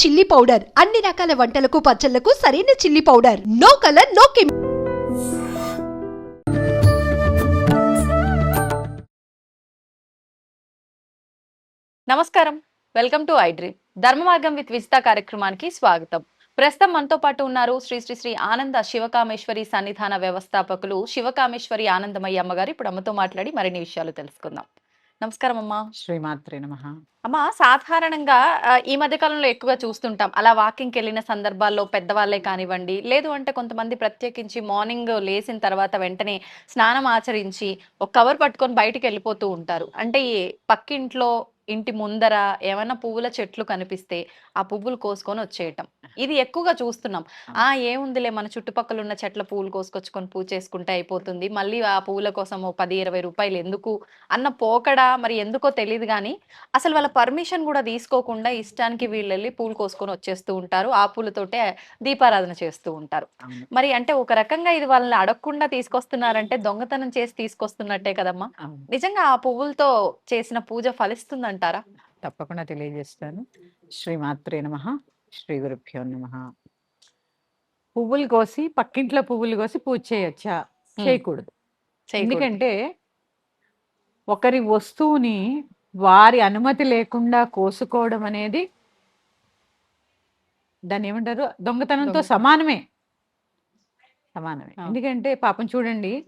Chilli powder. అన్ని రకాల వంటలకు పచ్చళ్ళకు సరైన chilli powder. No colour no కెమి నమస్కారం. వెల్కమ్ టు ఐడ్రీమ్ ధర్మ మార్గం విత్ విజిత కార్యక్రమానికి స్వాగతం. ప్రస్తుతం మనతో పాటు ఉన్నారు శ్రీ శ్రీ శ్రీ ఆనంద శివకామేశ్వరి సన్నిధాన వ్యవస్థాపకులు శివకామేశ్వరి ఆనందమయ్య అమ్మగారు. ఇప్పుడు అమ్మతో మాట్లాడి మరిన్ని విషయాలు తెలుసుకుందాం. నమస్కారం అమ్మా శ్రీమాత్రే నమ. అమ్మా సాధారణంగా ఈ మధ్య కాలంలో ఎక్కువగా చూస్తుంటాం. అలా వాకింగ్కి వెళ్ళిన సందర్భాల్లో పెద్దవాళ్ళే కానివ్వండి లేదు అంటే కొంతమంది ప్రత్యేకించి మార్నింగ్ లేచిన తర్వాత వెంటనే స్నానం ఆచరించి ఒక కవర్ పట్టుకొని బయటికి వెళ్ళిపోతూ ఉంటారు. అంటే ఈ పక్కింట్లో ఇంటి ముందర ఏమైనా పువ్వుల చెట్లు కనిపిస్తే ఆ పువ్వులు కోసుకొని వచ్చేయటం. ఇది ఎక్కువగా చూస్తున్నాం. ఆ. ఏముందిలే మన చుట్టుపక్కల ఉన్న చెట్ల పువ్వులు కోసుకొచ్చుకొని పూజ చేసుకుంటే అయిపోతుంది. మళ్ళీ ఆ పువ్వుల కోసం ఓ పది ఇరవై రూపాయలు ఎందుకు? అన్న పోకడా మరి ఎందుకో తెలియదు కానీ అసలు వాళ్ళ పర్మిషన్ కూడా తీసుకోకుండా ఇష్టానికి వీళ్ళు వెళ్ళి పూలు కోసుకొని వచ్చేస్తూ ఉంటారు. ఆ పూలతోటే దీపారాధన చేస్తూ ఉంటారు. మరి అంటే ఒక రకంగా ఇది వాళ్ళని అడగకుండా తీసుకొస్తున్నారంటే దొంగతనం చేసి తీసుకొస్తున్నట్టే కదమ్మా? నిజంగా ఆ పువ్వులతో చేసిన పూజ ఫలిస్తుందంటారా? తప్పకుండా తెలియజేస్తాను. శ్రీమాత్రే నమ. శ్రీ గురుభ్యో నమ. పువ్వులు కోసి పక్కింట్లో పువ్వులు కోసి పూజ చేయొచ్చా? చేయకూడదు. ఎందుకంటే ఒకరి వస్తువుని వారి అనుమతి లేకుండా కోసుకోవడం అనేది దాన్ని ఏమంటారు? దొంగతనంతో దొంగ- సమానమే. సమానమే. ఎందుకంటే పాపం చూడండి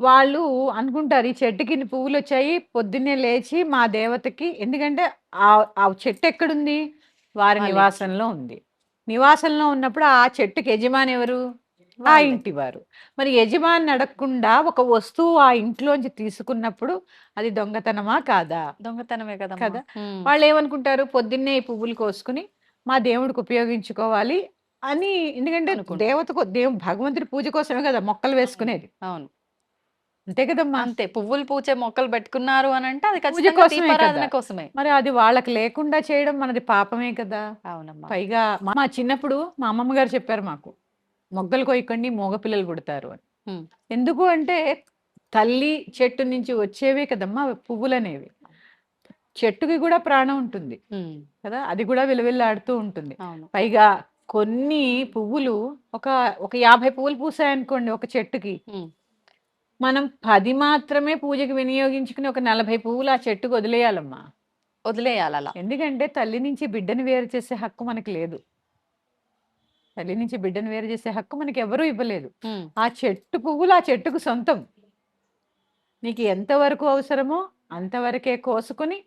వాళ్ళు అనుకుంటారు ఈ చెట్టుకి పువ్వులు వచ్చాయి పొద్దున్నే లేచి మా దేవతకి ఎందుకంటే ఆ ఆ చెట్టు ఎక్కడుంది? వారి నివాసంలో ఉంది. నివాసంలో ఉన్నప్పుడు ఆ చెట్టుకి యజమాని ఎవరు? ఆ. ఇంటి వారు. మరి యజమాని అడగకుండా ఒక వస్తువు ఆ ఇంట్లోంచి తీసుకున్నప్పుడు అది దొంగతనమా కాదా? దొంగతనమే కదా? కదా? వాళ్ళు ఏమనుకుంటారు? పొద్దున్నే ఈ పువ్వులు కోసుకుని మా దేవుడికి ఉపయోగించుకోవాలి అని ఎందుకంటే. దేవతకు దేవు భగవంతుడి పూజ కోసమే కదా మొక్కలు వేసుకునేది. అవును. అంతే కదమ్మా. అంతే. పువ్వులు పూచే మొక్కలు పెట్టుకున్నారు అని అంటే అది పూజ ఖచ్చితంగా కోసమే దీపారాధన కదా. కోసమే. మరి అది వాళ్ళకి లేకుండా చేయడం మనది పాపమే కదా. అవునమ్మా. పైగా మా మా చిన్నప్పుడు మా అమ్మమ్మ గారు చెప్పారు మాకు మొగ్గలు కొయ్యకండి మగపిల్లలు పుడతారు అని. ఉమ్. ఎందుకు అంటే తల్లి చెట్టు నుంచి వచ్చేవే కదమ్మా పువ్వులు అనేవి చెట్టుకి కూడా ప్రాణం ఉంటుంది ఉమ్, కదా అది కూడా విలువిల్లాడుతూ ఉంటుంది. అవును. పైగా కొన్ని పువ్వులు ఒక ఒక యాభై పువ్వులు పూసాయనుకోండి ఒక చెట్టుకి. ఉమ్, మనం పది మాత్రమే పూజకి వినియోగించుకుని ఒక నలభై పువ్వులు ఆ చెట్టుకు వదిలేయాలమ్మా. వదిలేయాలి అలా ఎందుకంటే తల్లి నుంచి బిడ్డను వేరు చేసే హక్కు మనకి లేదు. తల్లి నుంచి బిడ్డను వేరు చేసే హక్కు మనకి ఎవరూ ఇవ్వలేదు. ఉమ్, ఆ చెట్టు పువ్వులు ఆ చెట్టుకు సొంతం. నీకు ఎంతవరకు అవసరమో అంతవరకే కోసుకొని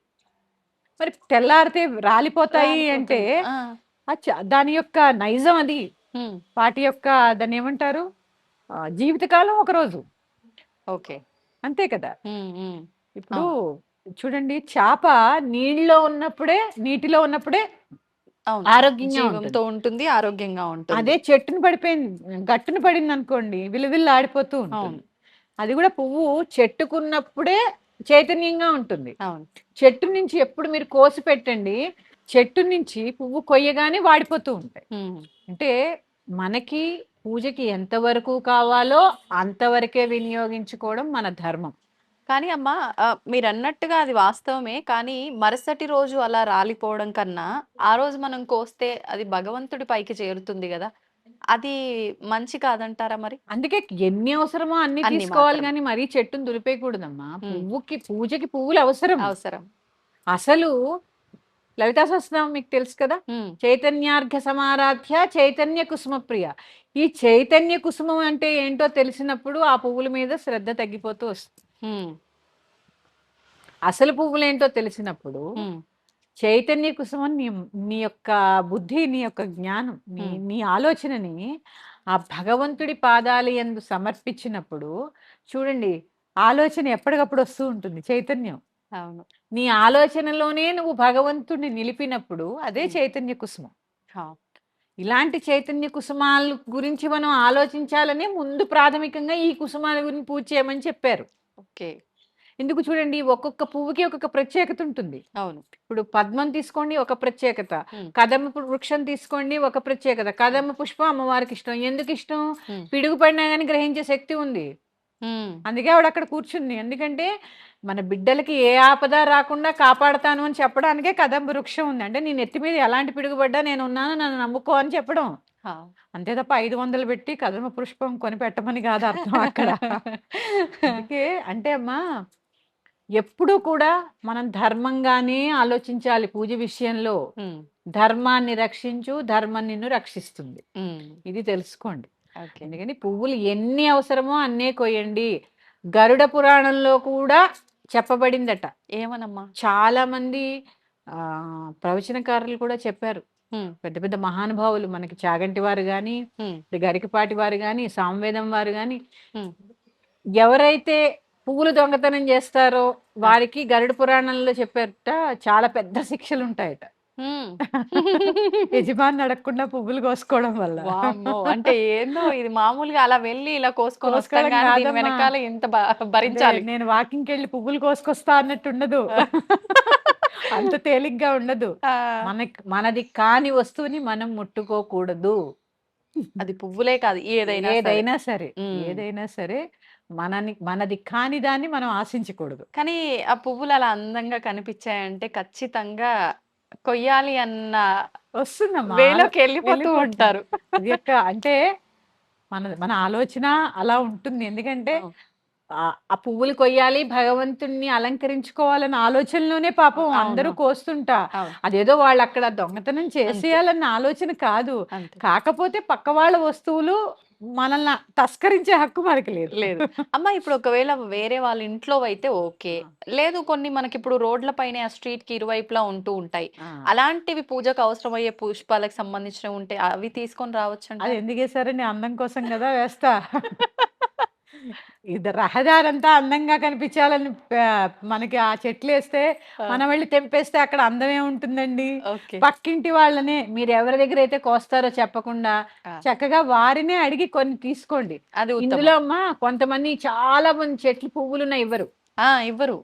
మరి తెల్లారితే రాలిపోతాయి అంటే ఆ, ఆ చ- దాని యొక్క నైజం అది. ఉమ్, వాటి యొక్క దాన్ని ఏమంటారు? ఆ, జీవితకాలం ఒక రోజు ఓకే. అంతే కదా. ఇప్పుడు చూడండి చేప నీళ్ళలో ఉన్నప్పుడే నీటిలో ఉన్నప్పుడే ఆరోగ్యంగా ఉంటుంది. ఆరోగ్యంగా ఉంటుంది. అదే చెట్టును పడిపోయింది గట్టును పడింది అనుకోండి విలువిల్లు ఆడిపోతూ ఉంటుంది. అది కూడా పువ్వు చెట్టుకున్నప్పుడే చైతన్యంగా ఉంటుంది. చెట్టు నుంచి ఎప్పుడు మీరు కోసి పెట్టండి చెట్టు నుంచి పువ్వు కొయ్యగానే వాడిపోతూ ఉంటాయి. అంటే మనకి పూజకి ఎంతవరకు కావాలో అంతవరకే వినియోగించుకోవడం మన ధర్మం. కానీ అమ్మా మీరు అన్నట్టుగా అది వాస్తవమే కానీ మరుసటి రోజు అలా రాలిపోవడం కన్నా ఆ రోజు మనం కోస్తే అది భగవంతుడి పైకి చేరుతుంది కదా. అది మంచి కాదంటారా మరి? అందుకే ఎన్ని అవసరమో అన్ని తీసుకోవాలి. కానీ మరీ చెట్టును దులిపేయకూడదమ్మా. పువ్వుకి పూజకి పువ్వులు అవసరం. అవసరం. అసలు లలితా సహస్రనామం మీకు తెలుసు కదా? చైతన్యార్ఘ సమారాధ్య చైతన్య కుసుమ ప్రియ ఈ చైతన్య కుసుమం అంటే ఏంటో తెలిసినప్పుడు ఆ పువ్వుల మీద శ్రద్ధ తగ్గిపోతూ వస్తుంది. అసలు పువ్వులు ఏంటో తెలిసినప్పుడు చైతన్య కుసుమం నీ నీ యొక్క బుద్ధి నీ యొక్క జ్ఞానం నీ. నీ ఆలోచనని ఆ భగవంతుడి పాదాలు ఎందు సమర్పించినప్పుడు చూడండి ఆలోచన ఎప్పటికప్పుడు వస్తూ ఉంటుంది చైతన్యం. అవును. నీ ఆలోచనలోనే నువ్వు భగవంతుడిని నిలిపినప్పుడు అదే. చైతన్య కుసుమం. ఇలాంటి చైతన్య కుసుమాల గురించి మనం ఆలోచించాలని ముందు ప్రాథమికంగా ఈ కుసుమాల గురించి పూజ చేయమని చెప్పారు. ఓకే. ఎందుకు చూడండి ఒక్కొక్క పువ్వుకి ఒక్కొక్క ప్రత్యేకత ఉంటుంది. అవును. ఇప్పుడు పద్మం తీసుకోండి ఒక ప్రత్యేకత. కదమ్మ పు- వృక్షం తీసుకోండి ఒక ప్రత్యేకత. కదమ్మ పుష్పం అమ్మవారికి ఇష్టం. ఎందుకు ఇష్టం. పిడుగు పడినా కానీ గ్రహించే శక్తి ఉంది. అందుకే ఆవిడ అక్కడ కూర్చుంది. ఎందుకంటే మన బిడ్డలకి ఏ ఆపద రాకుండా కాపాడతాను అని చెప్పడానికే కదంబ వృక్షం ఉంది. అంటే నీ నెత్తి మీద ఎలాంటి పిడుగుపడ్డా నేను ఉన్నాను నన్ను నమ్ముకో అని చెప్పడం. అంతే తప్ప ఐదు వందలు పెట్టి కదమ పుష్పం కొని పెట్టమని కాదు అర్థం అక్కడ. అందుకే అంటే అమ్మా ఎప్పుడు కూడా మనం ధర్మంగానే ఆలోచించాలి పూజ విషయంలో. ధర్మాన్ని రక్షించు ధర్మం నిన్ను రక్షిస్తుంది. ఇది తెలుసుకోండి. ఎందుకని పువ్వులు ఎన్ని అవసరమో అన్నే కొయ్యండి. గరుడ పురాణంలో కూడా చెప్పబడిందట. ఏమనమ్మా? చాలా మంది ఆ ప్రవచనకారులు కూడా చెప్పారు. పెద్ద పెద్ద మహానుభావులు మనకి చాగంటి వారు ఉమ్, గరికపాటి వారు కానీ సామవేదం వారు ఉమ్. ఎవరైతే పువ్వులు దొంగతనం చేస్తారో వారికి గరుడ పురాణంలో చెప్పారట చాలా పెద్ద శిక్షలు ఉంటాయట యజమాని అడగకుండా పువ్వులు కోసుకోవడం వల్ల. వామ్మో! అంటే ఏందో ఇది మామూలుగా అలా వెళ్ళి ఇలా కోసుకొని వస్తాం కోసుకోవడం కానీ దీని కాదమ్మా. వెనకాల ఇంత భరించాలి. నేను వాకింగ్కి వెళ్ళి పువ్వులు కోసుకొస్తా అన్నట్టు ఉండదు. అంత తేలిగ్గా ఉండదు. ఆ, మనకి మనది కాని వస్తువుని మనం ముట్టుకోకూడదు. అది పువ్వులే కాదు ఏదైనా సరే. ఏదైనా సరే. ఉమ్. ఏదైనా సరే మనని మనది కాని దాన్ని మనం ఆశించకూడదు. కానీ ఆ పువ్వులు అలా అందంగా కనిపించాయంటే ఖచ్చితంగా కొయ్యాలి అన్న వస్తుందమ్మా. వేలోకి వెళ్ళిపోతూ. ఉంటారు. యొక్క అంటే మన మన ఆలోచన అలా ఉంటుంది. ఎందుకంటే. ఆ పువ్వులు కొయ్యాలి భగవంతుణ్ణి అలంకరించుకోవాలన్న ఆలోచనలోనే పాపం. అందరూ కోస్తుంటా. అదేదో వాళ్ళు అక్కడ దొంగతనం చేసేయాలన్న ఆలోచన కాదు. కాకపోతే పక్క వాళ్ళ వస్తువులు మనల్ని తస్కరించే హక్కు మనకి లేదు. లేదు. అమ్మ ఇప్పుడు ఒకవేళ వేరే వాళ్ళ ఇంట్లో అయితే ఓకే. లేదు కొన్ని మనకి ఇప్పుడు రోడ్ల పైన ఆ స్ట్రీట్కి ఇరువైపులా ఉంటూ ఉంటాయి. అలాంటివి పూజకు అవసరమయ్యే పుష్పాలకు సంబంధించినవి ఉంటే అవి తీసుకొని రావచ్చు అది ఎందుకు వేసారని అందం కోసం కదా వేస్తా. ఇది రహదారంతా అందంగా కనిపించాలని మనకి ఆ చెట్లు వేస్తే మనం వెళ్ళి తెంపేస్తే అక్కడ అందమే ఉంటుందండి. పక్కింటి వాళ్ళనే మీరు ఎవరి దగ్గర అయితే కోస్తారో చెప్పకుండా. చక్కగా వారినే అడిగి కొన్ని తీసుకోండి. అది. ఇందులో అమ్మా కొంతమంది చాలా మంది చెట్లు పువ్వులున్న ఇవ్వరు. ఇవ్వరు.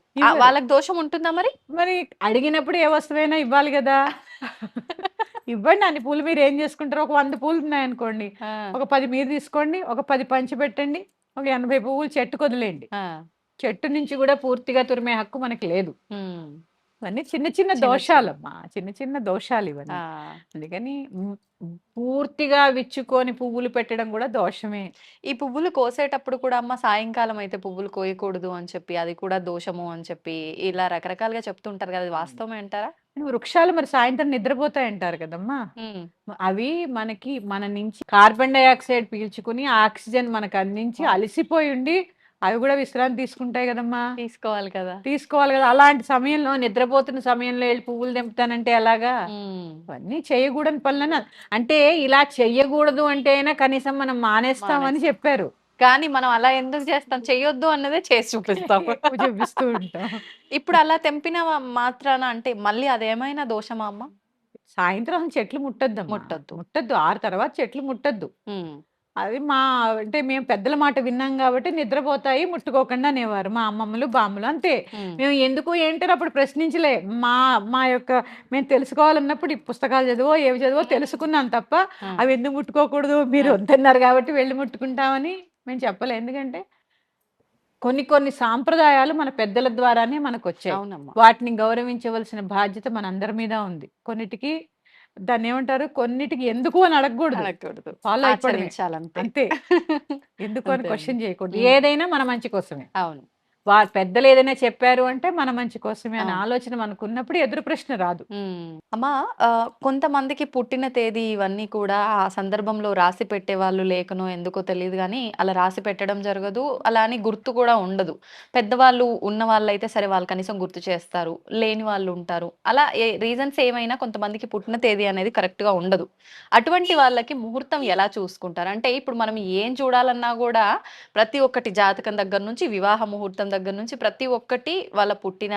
వాళ్ళకి దోషం ఉంటుందా మరి? మరి అడిగినప్పుడు ఏ వస్తువైనా ఇవ్వాలి కదా. ఇవ్వండి అన్ని పూలు మీరు ఏం చేసుకుంటారు ఒక వంద పూలు ఉన్నాయనుకోండి. ఒక పది మీరు తీసుకోండి ఒక పది పంచి పెట్టండి. ఒక ఎనభై పువ్వులు చెట్టుకు వదిలేయండి. ఆ, చెట్టు నుంచి కూడా పూర్తిగా తురిమే హక్కు మనకి లేదు. ఇవన్నీ చిన్న చిన్న దోషాలమ్మా. చిన్న చిన్న దోషాలు ఇవన్నీ. అందుకని పూర్తిగా విచ్చుకొని పువ్వులు పెట్టడం కూడా దోషమే. ఈ పువ్వులు కోసేటప్పుడు కూడా అమ్మ సాయంకాలం అయితే పువ్వులు కోయకూడదు అని చెప్పి అది కూడా దోషము అని చెప్పి ఇలా రకరకాలుగా చెప్తుంటారు కదా వాస్తవమే అంటారా? వృక్షాలు మరి సాయంత్రం నిద్రపోతాయి అంటారు కదమ్మా అవి మనకి మన నుంచి కార్బన్ డైఆక్సైడ్ పీల్చుకుని ఆక్సిజన్ మనకు అందించి అలసిపోయి ఉండి అవి కూడా విశ్రాంతి తీసుకుంటాయి కదమ్మా. తీసుకోవాలి కదా. తీసుకోవాలి కదా. అలాంటి సమయంలో నిద్రపోతున్న సమయంలో వెళ్ళి పువ్వులు తెంపుతానంటే ఎలాగా? అవన్నీ చేయకూడని పనులని అంటే ఇలా చెయ్యకూడదు అంటే అయినా కనీసం మనం మానేస్తామని చెప్పారు. కానీ మనం అలా ఎందుకు చేస్తాం? చెయ్యొద్దు అన్నదే చేసి చూపిస్తాం. చూపిస్తూ ఉంటాం. ఇప్పుడు అలా తెంపిన మాత్రాన అంటే మళ్ళీ అదేమైనా దోషమా అమ్మ? సాయంత్రం చెట్లు ముట్టద్దు ముట్టొద్దు. ముట్టద్దు. ఆరు తర్వాత చెట్లు ముట్టద్దు. అది మా అంటే మేము పెద్దల మాట విన్నాం కాబట్టి నిద్రపోతాయి ముట్టుకోకుండా అనేవారు. మా అమ్మమ్మలు బామ్మలు అంతే. మేము ఎందుకు ఏంటని అప్పుడు ప్రశ్నించలే. మా మా యొక్క మేము తెలుసుకోవాలన్నప్పుడు ఈ పుస్తకాలు చదివో ఏవి చదివో తెలుసుకున్నాం తప్ప. అవి ఎందుకు ముట్టుకోకూడదు? మీరు. వద్దన్నారు కాబట్టి వెళ్ళి ముట్టుకుంటామని మేము చెప్పలే. ఎందుకంటే కొన్ని కొన్ని సాంప్రదాయాలు మన పెద్దల ద్వారానే మనకు వచ్చాయి వాటిని గౌరవించవలసిన బాధ్యత మనందరి మీద ఉంది. కొన్నిటికి దాన్ని ఏమంటారు? కొన్నిటికి ఎందుకు అని అడగకూడదు. అడగకూడదు. ఆచరించాలంతే. అంతే. ఎందుకు అని క్వశ్చన్ చేయకూడదు. ఏదైనా మన మంచి కోసమే. అవును. వారు పెద్దలు ఏదైనా చెప్పారు అంటే మన మంచి కోసమే అనే. ఆలోచన మనకు ఉన్నప్పుడు ఎదురు ప్రశ్న రాదు. అమ్మా కొంతమందికి పుట్టిన తేదీ ఇవన్నీ కూడా ఆ సందర్భంలో రాసి పెట్టే వాళ్ళు లేకనో ఎందుకో తెలియదు కానీ అలా రాసి పెట్టడం జరగదు. అలా అని గుర్తు కూడా ఉండదు. పెద్దవాళ్ళు ఉన్న వాళ్ళు అయితే సరే వాళ్ళు కనీసం గుర్తు చేస్తారు. లేని వాళ్ళు ఉంటారు. అలా రీజన్స్ ఏమైనా కొంతమందికి పుట్టిన తేదీ అనేది correct గా ఉండదు. అటువంటి వాళ్ళకి ముహూర్తం ఎలా చూసుకుంటారు? అంటే ఇప్పుడు మనం ఏం చూడాలన్నా కూడా ప్రతి ఒక్కటి జాతకం దగ్గర నుంచి వివాహ ముహూర్తం దగ్గర నుంచి ప్రతి ఒక్కటి వాళ్ళ పుట్టిన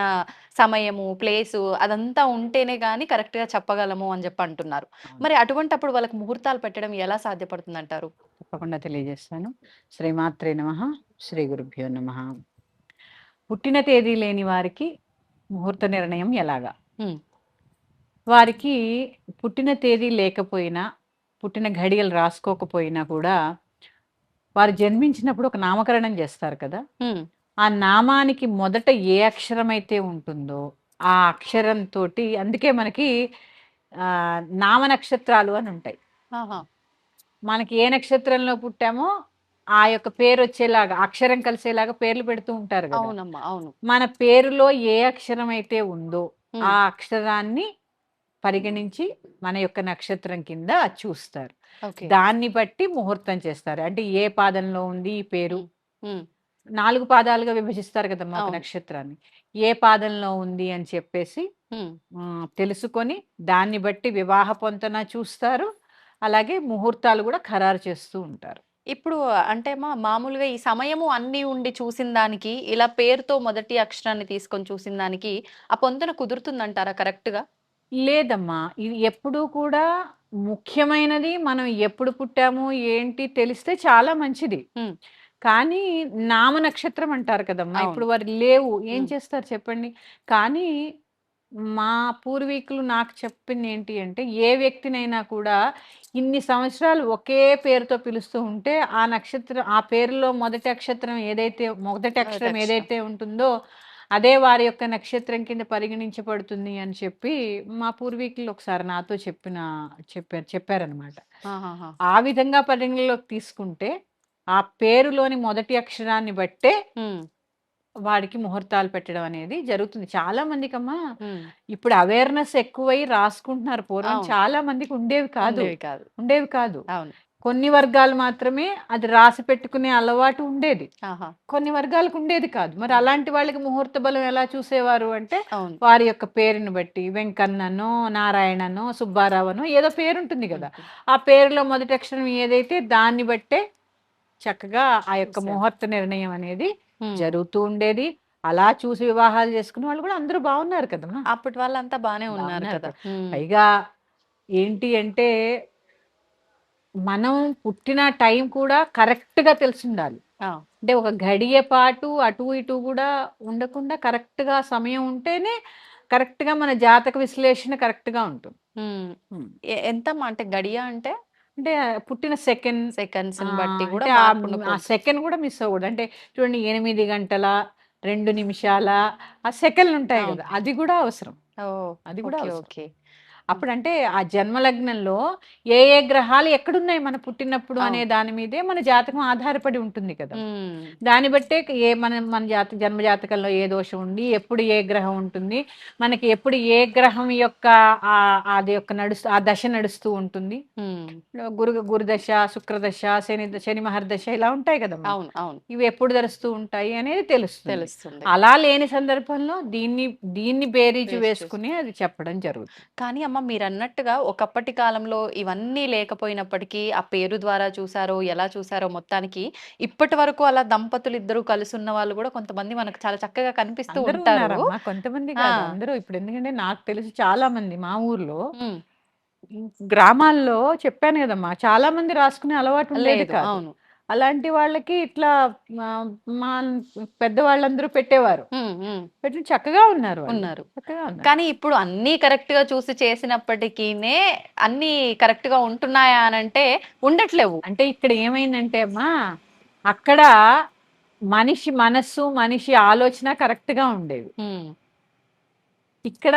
సమయము ప్లేసు అదంతా ఉంటేనే కానీ కరెక్ట్గా చెప్పగలము అని చెప్పి అంటున్నారు. మరి అటువంటప్పుడు వాళ్ళకి ముహూర్తాలు పెట్టడం ఎలా సాధ్యపడుతుంది అంటారు తప్పకుండా తెలియజేస్తాను. శ్రీమాత్రే నమ శ్రీ గురుభ్యో నమ. పుట్టిన తేదీ లేని వారికి ముహూర్త నిర్ణయం ఎలాగా. వారికి పుట్టిన తేదీ లేకపోయినా పుట్టిన ఘడియలు రాసుకోకపోయినా కూడా వారు జన్మించినప్పుడు ఒక నామకరణం చేస్తారు కదా? ఆ నామానికి మొదట ఏ అక్షరం అయితే ఉంటుందో ఆ అక్షరంతో అందుకే మనకి ఆ, నామ నక్షత్రాలు అని ఉంటాయి. మనకి ఏ నక్షత్రంలో పుట్టామో ఆ యొక్క పేరు వచ్చేలాగా అక్షరం కలిసేలాగా పేర్లు పెడుతూ ఉంటారు కదా. అవునమ్మా అవును. మన పేరులో ఏ అక్షరం అయితే ఉందో ఆ అక్షరాన్ని పరిగణించి మన యొక్క నక్షత్రం కింద చూస్తారు. దాన్ని బట్టి ముహూర్తం చేస్తారు. అంటే ఏ పాదంలో ఉంది ఈ పేరు? నాలుగు పాదాలుగా విభజిస్తారు కదా ఒక అవును. నక్షత్రాన్ని. ఏ పాదంలో ఉంది అని చెప్పేసి ఉమ్, తెలుసుకొని దాన్ని బట్టి వివాహ పొంతన చూస్తారు. అలాగే ముహూర్తాలు కూడా ఖరారు చేస్తూ ఉంటారు. ఇప్పుడు అంటే మా మామూలుగా ఈ సమయము అన్ని ఉండి చూసిన దానికి ఇలా పేరుతో మొదటి అక్షరాన్ని తీసుకొని చూసిన దానికి ఆ పొంతన కుదురుతుందంటారా కరెక్ట్గా లేదమ్మా. ఇది ఎప్పుడూ కూడా ముఖ్యమైనది మనం ఎప్పుడు పుట్టాము ఏంటి తెలిస్తే చాలా మంచిది. ఉమ్. కానీ నామ నక్షత్రం అంటారు కదమ్మా. ఇప్పుడు వారు లేవు ఏం. చేస్తారు చెప్పండి కానీ మా పూర్వీకులు నాకు చెప్పింది ఏంటి అంటే ఏ వ్యక్తినైనా కూడా ఇన్ని సంవత్సరాలు ఒకే పేరుతో పిలుస్తూ ఉంటే ఆ నక్షత్రం ఆ పేరులో మొదటి అక్షరం ఏదైతే మొదటి అక్షరం. ఏదైతే ఉంటుందో అదే వారి యొక్క నక్షత్రం కింద పరిగణించబడుతుంది అని చెప్పి మా పూర్వీకులు ఒకసారి నాతో చెప్పిన చెప్పారు చెప్పారనమాట. ఆ విధంగా పరిగణలోకి తీసుకుంటే ఆ పేరులోని మొదటి అక్షరాన్ని బట్టే వాడికి ముహూర్తాలు పెట్టడం అనేది జరుగుతుంది. చాలా మందికి అమ్మా. ఇప్పుడు అవేర్నెస్ ఎక్కువై రాసుకుంటున్నారు పూర్వం. చాలా మందికి ఉండేవి కాదు. ఉండేవి కాదు. ఉండేవి కాదు. అవును. కొన్ని వర్గాలు మాత్రమే అది రాసి పెట్టుకునే అలవాటు ఉండేది. కొన్ని వర్గాలకు ఉండేది కాదు. మరి అలాంటి వాళ్ళకి ముహూర్త బలం ఎలా చూసేవారు అంటే వారి యొక్క పేరుని బట్టి వెంకన్ననో నారాయణనో సుబ్బారావనో ఏదో పేరు ఉంటుంది. కదా ఆ పేరులో మొదటి అక్షరం ఏదైతే దాన్ని బట్టే చక్కగా ఆ యొక్క. ముహూర్త నిర్ణయం అనేది. జరుగుతూ ఉండేది అలా చూసి వివాహాలు చేసుకునే వాళ్ళు కూడా అందరూ బాగున్నారు కదమ్మా అప్పటి వాళ్ళంతా బానే ఉన్నారు కదా. పైగా ఏంటి అంటే మనం పుట్టిన టైం కూడా కరెక్ట్గా తెలిసి ఉండాలి అంటే ఒక గడియ పాటు అటు ఇటు కూడా ఉండకుండా కరెక్ట్గా సమయం ఉంటేనే కరెక్ట్గా మన జాతక విశ్లేషణ కరెక్ట్గా ఉంటుంది ఉమ్. ఉమ్. ఎ- ఎంతమ్మా అంటే గడియ అంటే అంటే పుట్టిన సెకండ్ సెకండ్స్ బట్టి కూడా ఆ-. సెకండ్ కూడా మిస్ అవ్వకూడదు అంటే చూడండి ఎనిమిది గంటల రెండు నిమిషాల ఆ సెకండ్లు ఉంటాయి. కదా అది కూడా అవసరం అది కూడా. ఓకే అప్పుడంటే ఆ జన్మలగ్నంలో ఏ ఏ గ్రహాలు ఎక్కడున్నాయి మన పుట్టినప్పుడు. అనే దాని మీదే మన జాతకం ఆధారపడి ఉంటుంది కదా. దాన్ని బట్టే ఏ మన మన జాత జన్మ జాతకంలో ఏ దోషం ఉండి ఎప్పుడు ఏ గ్రహం ఉంటుంది మనకి ఎప్పుడు ఏ గ్రహం యొక్క ఆ అది యొక్క నడుస్తూ ఆ దశ నడుస్తూ ఉంటుంది. గురు గురుదశ శుక్రదశ శని శని మహర్దశ ఇలా ఉంటాయి కదా అవును అవును. ఇవి ఎప్పుడు ధరుస్తూ ఉంటాయి అనేది తెలుస్తుంది. తెలుస్తుంది. అలా లేని సందర్భంలో దీన్ని దీన్ని బేరీజు వేసుకుని అది చెప్పడం జరుగుతుంది. కానీ అమ్మ మీరు అన్నట్టుగా ఒకప్పటి కాలంలో ఇవన్నీ లేకపోయినప్పటికీ ఆ పేరు ద్వారా చూసారో ఎలా చూసారో మొత్తానికి ఇప్పటి వరకు అలా దంపతులు ఇద్దరు కలిసి ఉన్న వాళ్ళు కూడా కొంతమంది మనకు చాలా చక్కగా కనిపిస్తూ ఉంటారు. కొంతమంది. అందరూ ఇప్పుడు ఎందుకంటే నాకు తెలిసి చాలా మంది మా ఊర్లో. గ్రామాల్లో చెప్పాను కదమ్మా చాలా మంది రాసుకునే అలవాటు లేదు అవును. అలాంటి వాళ్ళకి ఇట్లా మా పెద్దవాళ్ళందరూ పెట్టేవారు. పెట్టి చక్కగా ఉన్నారు. ఉన్నారు. చక్కగా కానీ ఇప్పుడు అన్ని కరెక్ట్గా చూసి చేసినప్పటికీనే అన్ని కరెక్ట్గా ఉంటున్నాయా అని అంటే ఉండట్లేవు. అంటే ఇక్కడ ఏమైందంటే అమ్మా అక్కడ మనిషి మనస్సు మనిషి ఆలోచన కరెక్ట్గా ఉండేవి. ఇక్కడ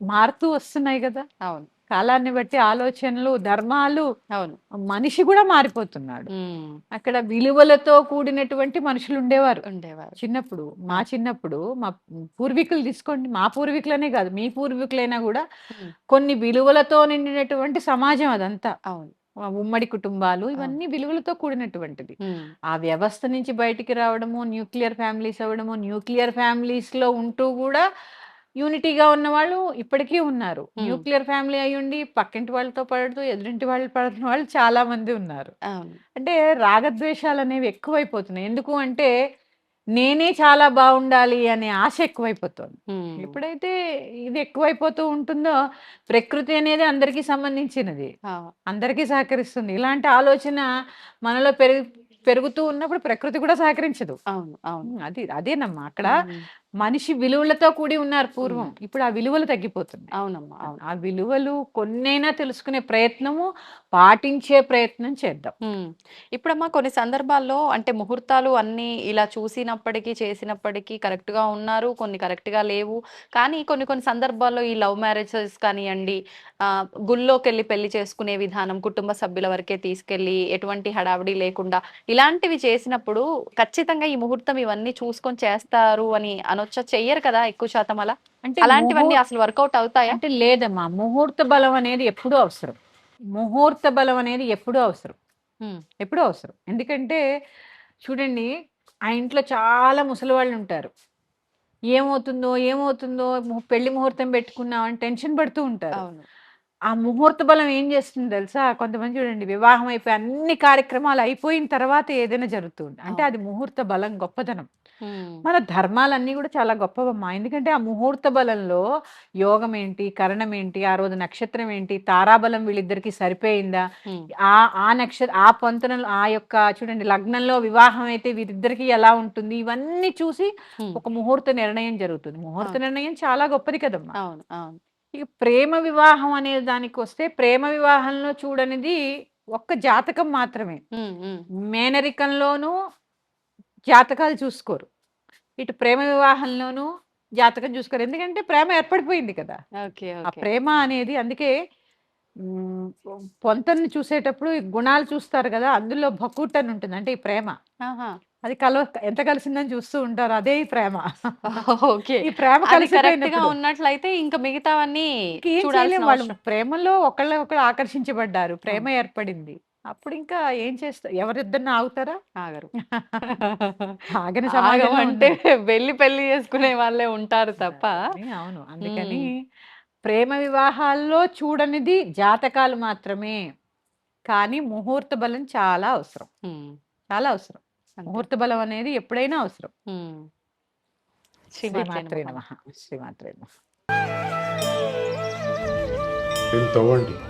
మారుతూ వస్తున్నాయి కదా. అవును. కాలాన్ని బట్టి ఆలోచనలు ధర్మాలు అవును. మనిషి కూడా మారిపోతున్నాడు. అక్కడ విలువలతో కూడినటువంటి మనుషులు ఉండేవారు. ఉండేవారు. చిన్నప్పుడు మా చిన్నప్పుడు మా పూర్వీకులు తీసుకోండి మా పూర్వీకులనే కాదు మీ పూర్వీకులైనా కూడా. కొన్ని విలువలతో నిండినటువంటి సమాజం అదంతా. అవును. ఉమ్మడి కుటుంబాలు ఇవన్నీ విలువలతో కూడినటువంటిది. ఆ వ్యవస్థ నుంచి బయటికి రావడము న్యూక్లియర్ ఫ్యామిలీస్ అవ్వడము న్యూక్లియర్ ఫ్యామిలీస్లో ఉంటూ కూడా యూనిటీగా ఉన్న వాళ్ళు ఇప్పటికీ ఉన్నారు. న్యూక్లియర్ ఫ్యామిలీ అయ్యుండి పక్కింటి వాళ్ళతో పడుతూ ఎదురింటి వాళ్ళు పడుతున్న వాళ్ళు చాలా మంది ఉన్నారు. అంటే రాగద్వేషాలు అనేవి ఎక్కువైపోతున్నాయి. ఎందుకు అంటే నేనే చాలా బాగుండాలి అనే ఆశ ఎక్కువైపోతుంది. ఎప్పుడైతే ఇది ఎక్కువైపోతూ ఉంటుందో ప్రకృతి అనేది అందరికీ సంబంధించినది. అందరికీ సహకరిస్తుంది. ఇలాంటి ఆలోచన మనలో పెరుగు పెరుగుతూ ఉన్నప్పుడు ప్రకృతి కూడా సహకరించదు. అవును అవును. అది అదేనమ్మా. అక్కడ. మనిషి విలువలతో కూడి ఉన్నారు పూర్వం. ఇప్పుడు ఆ విలువలు తగ్గిపోతున్నాయి. అవునమ్మా అవును. ఆ విలువలు కొన్నైనా తెలుసుకునే ప్రయత్నము పాటించే ప్రయత్నం చేద్దాం. ఇప్పుడమ్మా కొన్ని సందర్భాల్లో అంటే ముహూర్తాలు అన్ని ఇలా చూసినప్పటికీ చేసినప్పటికీ కరెక్ట్గా ఉన్నారు కొన్ని కరెక్ట్గా లేవు. కానీ కొన్ని కొన్ని సందర్భాల్లో ఈ లవ్ మ్యారేజెస్ కానివ్వండి ఆ, గుళ్ళోకి వెళ్ళి పెళ్ళి చేసుకునే విధానం కుటుంబ సభ్యుల వరకే తీసుకెళ్ళి ఎటువంటి హడావిడి లేకుండా ఇలాంటివి చేసినప్పుడు ఖచ్చితంగా ఈ ముహూర్తం ఇవన్నీ చూసుకొని చేస్తారు అని అనొచ్చా? చెయ్యరు కదా ఎక్కువ శాతం అలా? అంటే అలాంటివన్నీ అసలు వర్కౌట్ అవుతాయా? అంటే లేదమ్మా ముహూర్త బలం అనేది ఎప్పుడూ అవసరం. ముహూర్త బలం అనేది ఎప్పుడూ అవసరం. ఎప్పుడూ అవసరం. ఎందుకంటే చూడండి ఆ ఇంట్లో చాలా ముసలి వాళ్ళు ఉంటారు. ఏమవుతుందో ఏమవుతుందో పెళ్ళి ముహూర్తం పెట్టుకున్నామని టెన్షన్ పడుతూ ఉంటారు. ఆ ముహూర్త బలం ఏం చేస్తుంది తెలుసా? కొంతమంది చూడండి వివాహం అయిపోయి అన్ని కార్యక్రమాలు అయిపోయిన తర్వాత ఏదైనా జరుగుతుంది అంటే. అది ముహూర్త బలం గొప్పతనం. ఉమ్, మన ధర్మాలన్నీ కూడా చాలా గొప్పవమ్మా. ఎందుకంటే ఆ ముహూర్త బలంలో యోగం ఏంటి కరణం ఏంటి ఆ రోజు నక్షత్రం ఏంటి తారాబలం వీళ్ళిద్దరికి సరిపోయిందా? ఆ ఆ నక్షత్ర ఆ పొంతనలో ఆ యొక్క చూడండి లగ్నంలో వివాహం అయితే వీరిద్దరికి ఎలా ఉంటుంది? ఇవన్నీ చూసి. ఒక ముహూర్త నిర్ణయం జరుగుతుంది. ముహూర్త. నిర్ణయం చాలా గొప్పది కదమ్మా. అవును. అవును. ఇక ప్రేమ వివాహం అనే దానికి వస్తే ప్రేమ వివాహంలో చూడనిది ఒక్క జాతకం మాత్రమే. మేనరికంలోనూ జాతకాలు చూసుకోరు. ఇటు ప్రేమ వివాహంలోనూ జాతకం చూసుకోరు. ఎందుకంటే ప్రేమ ఏర్పడిపోయింది కదా. ఆ ప్రేమ అనేది అందుకే మ్, పొంతన్ని చూసేటప్పుడు ఈ గుణాలు చూస్తారు కదా అందులో భకూట్ అని ఉంటుంది. అంటే ఈ ప్రేమ. అది కలవ ఎంత కలిసిందని చూస్తూ ఉంటారు అదే ఈ ప్రేమ. ఓకే. ఈ ప్రేమ అది కరెక్ట్గా కలిసిపోయినప్పుడు ఉన్నట్లయితే ఇంకా మిగతావన్నీ వాళ్ళు. ప్రేమలో ఒకళ్ళ ఒకళ్ళు ఆకర్షించబడ్డారు. ప్రేమ ఏర్పడింది. అప్పుడు ఇంకా ఏం చేస్తారు? ఎవరిద్దరిని ఆగుతారా? ఆగరు. ఆగని ఆగం సమాజం అంటే వెళ్ళి పెళ్ళి చేసుకునే వాళ్ళే ఉంటారు తప్ప. అవును. అందుకని. ప్రేమ వివాహాల్లో చూడనిది జాతకాలు మాత్రమే. కానీ ముహూర్త బలం చాలా అవసరం. చాలా అవసరం. ముహూర్త బలం అనేది ఎప్పుడైనా అవసరం. శ్రీమాత్రే నమః. శ్రీమాత్రే నమః. తవ్వండి.